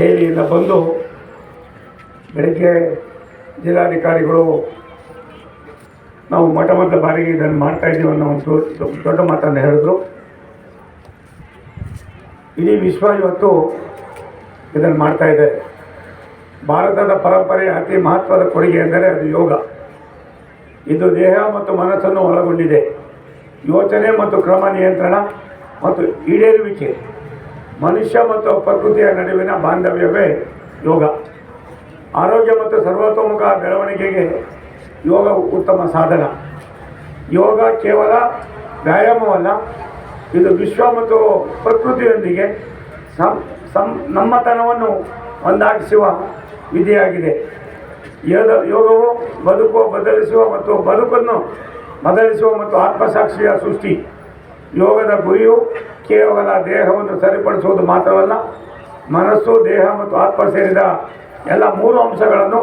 ದೆಹಲಿಯಿಂದ ಬಂದು ಬೆಳಗ್ಗೆ ಜಿಲ್ಲಾಧಿಕಾರಿಗಳು ನಾವು ಮೊಟ್ಟ ಮೊದಲ ಬಾರಿಗೆ ಇದನ್ನು ಮಾಡ್ತಾ ಇದ್ದೀವಿ ಅನ್ನೋ ಒಂದು ದೊಡ್ಡ ಮಾತನ್ನು ಹೇಳಿದ್ರು. ಇಡೀ ವಿಶ್ವ ಇವತ್ತು ಇದನ್ನು ಮಾಡ್ತಾ ಇದೆ. ಭಾರತದ ಪರಂಪರೆಯ ಅತಿ ಮಹತ್ವದ ಕೊಡುಗೆ ಎಂದರೆ ಅದು ಯೋಗ. ಇದು ದೇಹ ಮತ್ತು ಮನಸ್ಸನ್ನು ಒಳಗೊಂಡಿದೆ. ಯೋಚನೆ ಮತ್ತು ಕ್ರಮ ನಿಯಂತ್ರಣ ಮತ್ತು ಈಡೇರುವಿಕೆ ಮನುಷ್ಯ ಮತ್ತು ಪ್ರಕೃತಿಯ ನಡುವಿನ ಬಾಂಧವ್ಯವೇ ಯೋಗ. ಆರೋಗ್ಯ ಮತ್ತು ಸರ್ವತೋಮುಖ ಬೆಳವಣಿಗೆಗೆ ಯೋಗ ಉತ್ತಮ ಸಾಧನ. ಯೋಗ ಕೇವಲ ವ್ಯಾಯಾಮವಲ್ಲ, ಇದು ವಿಶ್ವ ಮತ್ತು ಪ್ರಕೃತಿಯೊಂದಿಗೆ ಸಂ ಸಂ, ನಮ್ಮತನವನ್ನು ಒಂದಾಗಿಸುವ ವಿಧಿಯಾಗಿದೆ. ಯೋಗ, ಯೋಗವು ಬದುಕು ಬದಲಿಸುವ ಮತ್ತು ಬದುಕನ್ನು ಬದಲಿಸುವ ಮತ್ತು ಆತ್ಮಸಾಕ್ಷಿಯ ಸೃಷ್ಟಿ. ಯೋಗದ ಗುರಿಯು ಕೇವಲ ದೇಹವನ್ನು ಸರಿಪಡಿಸುವುದು ಮಾತ್ರವಲ್ಲ, ಮನಸ್ಸು, ದೇಹ ಮತ್ತು ಆತ್ಮ ಸೇರಿದ ಎಲ್ಲ ಮೂರು ಅಂಶಗಳನ್ನು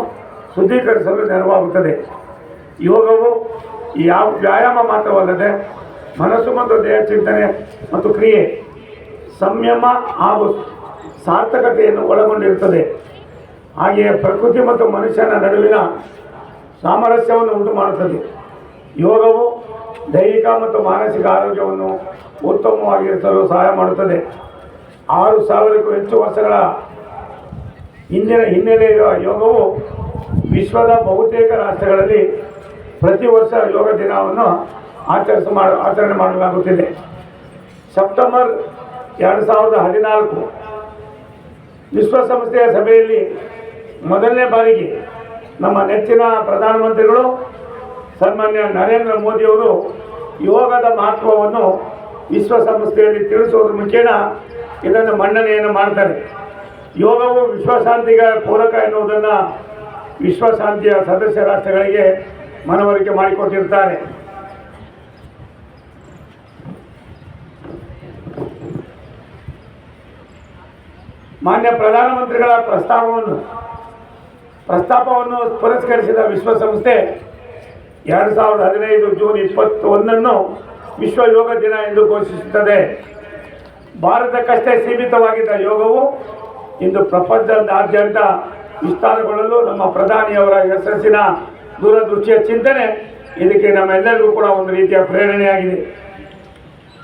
ಶುದ್ಧೀಕರಿಸಲು ನೆರವಾಗುತ್ತದೆ. ಯೋಗವು ಯಾವ ವ್ಯಾಯಾಮ ಮಾತ್ರವಲ್ಲದೆ ಮನಸ್ಸು ಮತ್ತು ದೇಹ ಚಿಂತನೆ ಮತ್ತು ಕ್ರಿಯೆ, ಸಂಯಮ ಹಾಗೂ ಸಾರ್ಥಕತೆಯನ್ನು ಒಳಗೊಂಡಿರುತ್ತದೆ. ಹಾಗೆಯೇ ಪ್ರಕೃತಿ ಮತ್ತು ಮನುಷ್ಯನ ನಡುವಿನ ಸಾಮರಸ್ಯವನ್ನು ಉಂಟು ಮಾಡುತ್ತದೆ ಯೋಗವು ದೈಹಿಕ ಮತ್ತು ಮಾನಸಿಕ ಆರೋಗ್ಯವನ್ನು ಉತ್ತಮವಾಗಿರಿಸಲು ಸಹಾಯ ಮಾಡುತ್ತದೆ. ಆರು ಸಾವಿರಕ್ಕೂ ಹೆಚ್ಚು ವರ್ಷಗಳ ಹಿಂದಿನ ಹಿನ್ನೆಲೆ ಇರುವ ಯೋಗವು ವಿಶ್ವದ ಬಹುತೇಕ ರಾಷ್ಟ್ರಗಳಲ್ಲಿ ಪ್ರತಿ ವರ್ಷ ಯೋಗ ದಿನವನ್ನು ಆಚರಿಸ ಮಾಡ, ಆಚರಣೆ ಮಾಡಲಾಗುತ್ತಿದೆ. ಸೆಪ್ಟೆಂಬರ್ ಎರಡು ಸಾವಿರದ ಹದಿನಾಲ್ಕು ವಿಶ್ವಸಂಸ್ಥೆಯ ಸಭೆಯಲ್ಲಿ ಮೊದಲನೇ ಬಾರಿಗೆ ನಮ್ಮ ನೆಚ್ಚಿನ ಪ್ರಧಾನಮಂತ್ರಿಗಳು ಸನ್ಮಾನ್ಯ ನರೇಂದ್ರ ಮೋದಿಯವರು ಯೋಗದ ಮಹತ್ವವನ್ನು ವಿಶ್ವಸಂಸ್ಥೆಯಲ್ಲಿ ತಿಳಿಸುವುದರ ಮುಖೇನ ಇದನ್ನು ಮನ್ನಣೆಯನ್ನು ಮಾಡ್ತಾರೆ. ಯೋಗವು ವಿಶ್ವಶಾಂತಿಗೆ ಪೂರಕ ಎನ್ನುವುದನ್ನು ವಿಶ್ವಶಾಂತಿಯ ಸದಸ್ಯ ರಾಷ್ಟ್ರಗಳಿಗೆ ಮನವರಿಕೆ ಮಾಡಿಕೊಟ್ಟಿರ್ತಾರೆ. ಮಾನ್ಯ ಪ್ರಧಾನಮಂತ್ರಿಗಳ ಪ್ರಸ್ತಾವವನ್ನು ಪ್ರಸ್ತಾಪವನ್ನು ಪುರಸ್ಕರಿಸಿದ ವಿಶ್ವಸಂಸ್ಥೆ ಎರಡು ಸಾವಿರದ ಹದಿನೈದು ಜೂನ್ ಇಪ್ಪತ್ತೊಂದನ್ನು ವಿಶ್ವ ಯೋಗ ದಿನ ಎಂದು ಘೋಷಿಸುತ್ತದೆ. ಭಾರತಕ್ಕಷ್ಟೇ ಸೀಮಿತವಾಗಿದ್ದ ಯೋಗವು ಇಂದು ಪ್ರಪಂಚದಾದ್ಯಂತ ವಿಸ್ತಾರಗೊಳ್ಳಲು ನಮ್ಮ ಪ್ರಧಾನಿಯವರ ಯಶಸ್ಸಿನ ದೂರದೃಷ್ಟಿಯ ಚಿಂತನೆ ಇದಕ್ಕೆ ನಮ್ಮೆಲ್ಲರಿಗೂ ಕೂಡ ಒಂದು ರೀತಿಯ ಪ್ರೇರಣೆಯಾಗಿದೆ.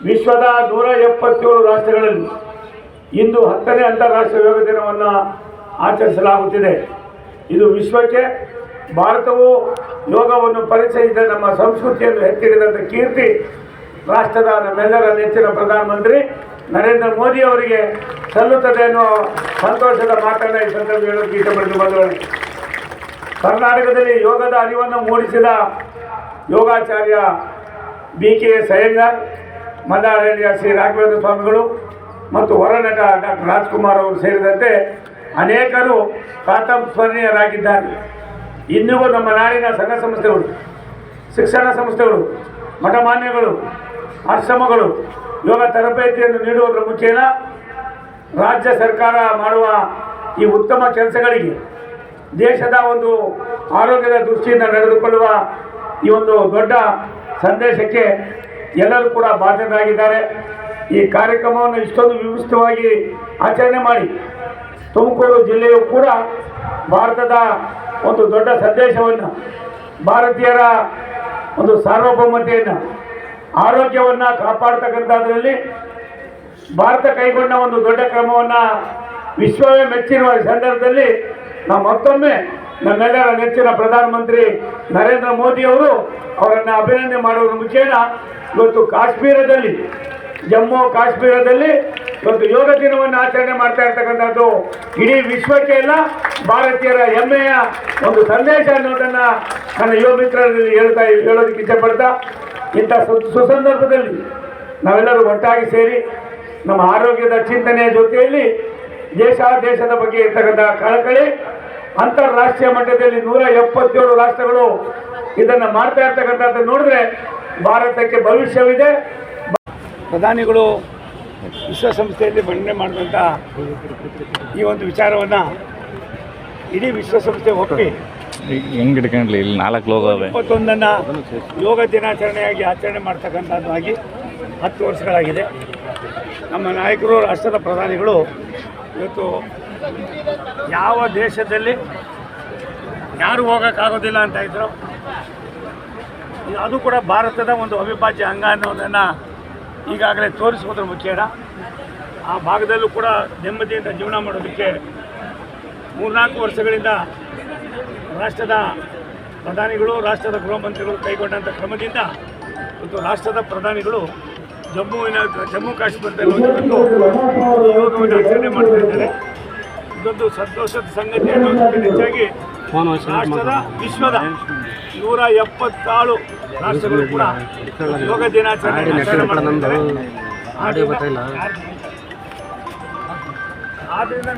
ವಿಶ್ವದ ನೂರ ಎಪ್ಪತ್ತೇಳು ರಾಷ್ಟ್ರಗಳಲ್ಲಿ ಇಂದು ಹತ್ತನೇ ಅಂತಾರಾಷ್ಟ್ರೀಯ ಯೋಗ ದಿನವನ್ನು ಆಚರಿಸಲಾಗುತ್ತಿದೆ. ಇದು ವಿಶ್ವಕ್ಕೆ ಭಾರತವು ಯೋಗವನ್ನು ಪರಿಚಯಿಸಿದ ನಮ್ಮ ಸಂಸ್ಕೃತಿಯನ್ನು ಎತ್ತಿಡಿದಂಥ ಕೀರ್ತಿ ರಾಷ್ಟ್ರದ ನಮ್ಮೆಲ್ಲರ ನೆಚ್ಚಿನ ಪ್ರಧಾನಮಂತ್ರಿ ನರೇಂದ್ರ ಮೋದಿ ಅವರಿಗೆ ಸಲ್ಲುತ್ತದೆ ಅನ್ನೋ ಸಂತೋಷದ ಮಾತನ್ನ ಈ ಸಂದರ್ಭ ಹೇಳೋಕೆ ಇಷ್ಟಪಟ್ಟು ಬಂದವರು ಕರ್ನಾಟಕದಲ್ಲಿ ಯೋಗದ ಅರಿವನ್ನು ಮೂಡಿಸಿದ ಯೋಗಾಚಾರ್ಯ ಬಿ ಕೆ ಎಸ್ ಅಯ್ಯಂಗಾರ್ ಮಲ್ಲಾರಳ್ಳಿಯ ಶ್ರೀ ರಾಘವೇಂದ್ರ ಸ್ವಾಮಿಗಳು ಮತ್ತು ಹೊರನಟ ಡಾಕ್ಟರ್ ರಾಜ್ಕುಮಾರ್ ಅವರು ಸೇರಿದಂತೆ ಅನೇಕರು ಪ್ರಾತಸ್ಮರಣೀಯರಾಗಿದ್ದಾರೆ ಇನ್ನೂ ನಮ್ಮ ನಾಡಿನ ಸಂಘ ಸಂಸ್ಥೆಗಳು, ಶಿಕ್ಷಣ ಸಂಸ್ಥೆಗಳು, ಮಠಮಾನ್ಯಗಳು, ಆಶ್ರಮಗಳು, ಯೋಗ ತರಬೇತಿಯನ್ನು ನೀಡುವುದರ ಮುಖೇನ ರಾಜ್ಯ ಸರ್ಕಾರ ಮಾಡುವ ಈ ಉತ್ತಮ ಕೆಲಸಗಳಿಗೆ ದೇಶದ ಒಂದು ಆರೋಗ್ಯದ ದೃಷ್ಟಿಯಿಂದ ನಡೆದುಕೊಳ್ಳುವ ಈ ಒಂದು ದೊಡ್ಡ ಸಂದೇಶಕ್ಕೆ ಎಲ್ಲರೂ ಕೂಡ ಬಾಧ್ಯರಾಗಿದ್ದಾರೆ. ಈ ಕಾರ್ಯಕ್ರಮವನ್ನು ಇಷ್ಟೊಂದು ವ್ಯವಸ್ಥಿತವಾಗಿ ಆಚರಣೆ ಮಾಡಿ. ತುಮಕೂರು ಜಿಲ್ಲೆಯು ಕೂಡ ಭಾರತದ ಒಂದು ದೊಡ್ಡ ಸಂದೇಶವನ್ನು ಭಾರತೀಯರ ಒಂದು ಸಾರ್ವಭೌಮತೆಯನ್ನು, ಆರೋಗ್ಯವನ್ನು ಕಾಪಾಡ್ತಕ್ಕಂಥದ್ರಲ್ಲಿ ಭಾರತ ಕೈಗೊಂಡ ಒಂದು ದೊಡ್ಡ ಕ್ರಮವನ್ನು ವಿಶ್ವವೇ ಮೆಚ್ಚಿರುವ ಸಂದರ್ಭದಲ್ಲಿ ನಾವು ಮತ್ತೊಮ್ಮೆ ನಮ್ಮೆಲ್ಲರ ನೆಚ್ಚಿನ ಪ್ರಧಾನಮಂತ್ರಿ ನರೇಂದ್ರ ಮೋದಿಯವರು ಅವರನ್ನು ಅಭಿನಂದನೆ ಮಾಡುವುದರ ಮುಖೇನ ಇವತ್ತು ಕಾಶ್ಮೀರದಲ್ಲಿ, ಜಮ್ಮು ಕಾಶ್ಮೀರದಲ್ಲಿ ಇವತ್ತು ಯೋಗ ದಿನವನ್ನು ಆಚರಣೆ ಮಾಡ್ತಾ ಇರ್ತಕ್ಕಂಥದ್ದು ಇಡೀ ವಿಶ್ವಕ್ಕೆ ಎಲ್ಲ ಭಾರತೀಯರ ಹೆಮ್ಮೆಯ ಒಂದು ಸಂದೇಶ ಅನ್ನೋದನ್ನ ನನ್ನ ಯುವ ಮಿತ್ರರಲ್ಲಿ ಹೇಳ್ತಾ ಹೇಳೋದಕ್ಕೆ ಇಷ್ಟಪಡ್ತಾ, ಇಂಥ ಸುಸಂದರ್ಭದಲ್ಲಿ ನಾವೆಲ್ಲರೂ ಒಟ್ಟಾಗಿ ಸೇರಿ ನಮ್ಮ ಆರೋಗ್ಯದ ಚಿಂತನೆಯ ಜೊತೆಯಲ್ಲಿ ದೇಶ, ದೇಶದ ಬಗ್ಗೆ ಇರ್ತಕ್ಕಂಥ ಕಳಕಳಿ, ಅಂತಾರಾಷ್ಟ್ರೀಯ ಮಟ್ಟದಲ್ಲಿ ನೂರ ಎಪ್ಪತ್ತೇಳು ರಾಷ್ಟ್ರಗಳು ಇದನ್ನು ಮಾಡ್ತಾ ಇರ್ತಕ್ಕಂಥದ್ದು ನೋಡಿದ್ರೆ ಭಾರತಕ್ಕೆ ಭವಿಷ್ಯವಿದೆ. ಪ್ರಧಾನಿಗಳು ವಿಶ್ವಸಂಸ್ಥೆಯಲ್ಲಿ ಮಂಡನೆ ಮಾಡಿದಂಥ ಈ ಒಂದು ವಿಚಾರವನ್ನು ಇಡೀ ವಿಶ್ವಸಂಸ್ಥೆ ಒಪ್ಪಿ ಹೆಂಗ್ ಹಿಡ್ಕೊಂಡ್ಲಿ? ಇಲ್ಲಿ ನಾಲ್ಕು ಲೋಗ ಇಪ್ಪತ್ತೊಂದನ್ನು ಯೋಗ ದಿನಾಚರಣೆಯಾಗಿ ಆಚರಣೆ ಮಾಡ್ತಕ್ಕಂಥದ್ದು ಆಗಿ ಹತ್ತು ವರ್ಷಗಳಾಗಿದೆ. ನಮ್ಮ ನಾಯಕರು ರಾಷ್ಟ್ರದ ಪ್ರಧಾನಿಗಳು ಇವತ್ತು ಯಾವ ದೇಶದಲ್ಲಿ ಯಾರು ಹೋಗೋಕ್ಕಾಗೋದಿಲ್ಲ ಅಂತ ಇದ್ರು. ಅದು ಕೂಡ ಭಾರತದ ಒಂದು ಅವಿಭಾಜ್ಯ ಅಂಗ ಅನ್ನೋದನ್ನು ಈಗಾಗಲೇ ತೋರಿಸುವುದರ ಮುಖೇನ ಆ ಭಾಗದಲ್ಲೂ ಕೂಡ ನೆಮ್ಮದಿಯಿಂದ ಜೀವನ ಮಾಡೋದಕ್ಕೆ ಮೂರ್ನಾಲ್ಕು ವರ್ಷಗಳಿಂದ ರಾಷ್ಟ್ರದ ಪ್ರಧಾನಿಗಳು ರಾಷ್ಟ್ರದ ಗೃಹ ಮಂತ್ರಿಗಳು ಕೈಗೊಂಡಂಥ ಕ್ರಮದಿಂದ ಮತ್ತು ರಾಷ್ಟ್ರದ ಪ್ರಧಾನಿಗಳು ಜಮ್ಮುವಿನ ಜಮ್ಮು ಕಾಶ್ಮೀರದಲ್ಲಿ ಯೋಗವನ್ನು ಆಚರಣೆ ಮಾಡ್ತಾ ಇದ್ದಾರೆ. ಇದೊಂದು ಸಂತೋಷದ ಸಂಗತಿ ಅನ್ನೋದಕ್ಕಿಂತ ಹೆಚ್ಚಾಗಿ ರಾಷ್ಟ್ರದ ವಿಶ್ವದ ನೂರ ಎಪ್ಪತ್ತಾಳು ರಾಷ್ಟ್ರಗಳು ಕೂಡ ಯೋಗ ದಿನಾಚರಣೆ ಆಚರಣೆ ಆದ್ರಿಂದ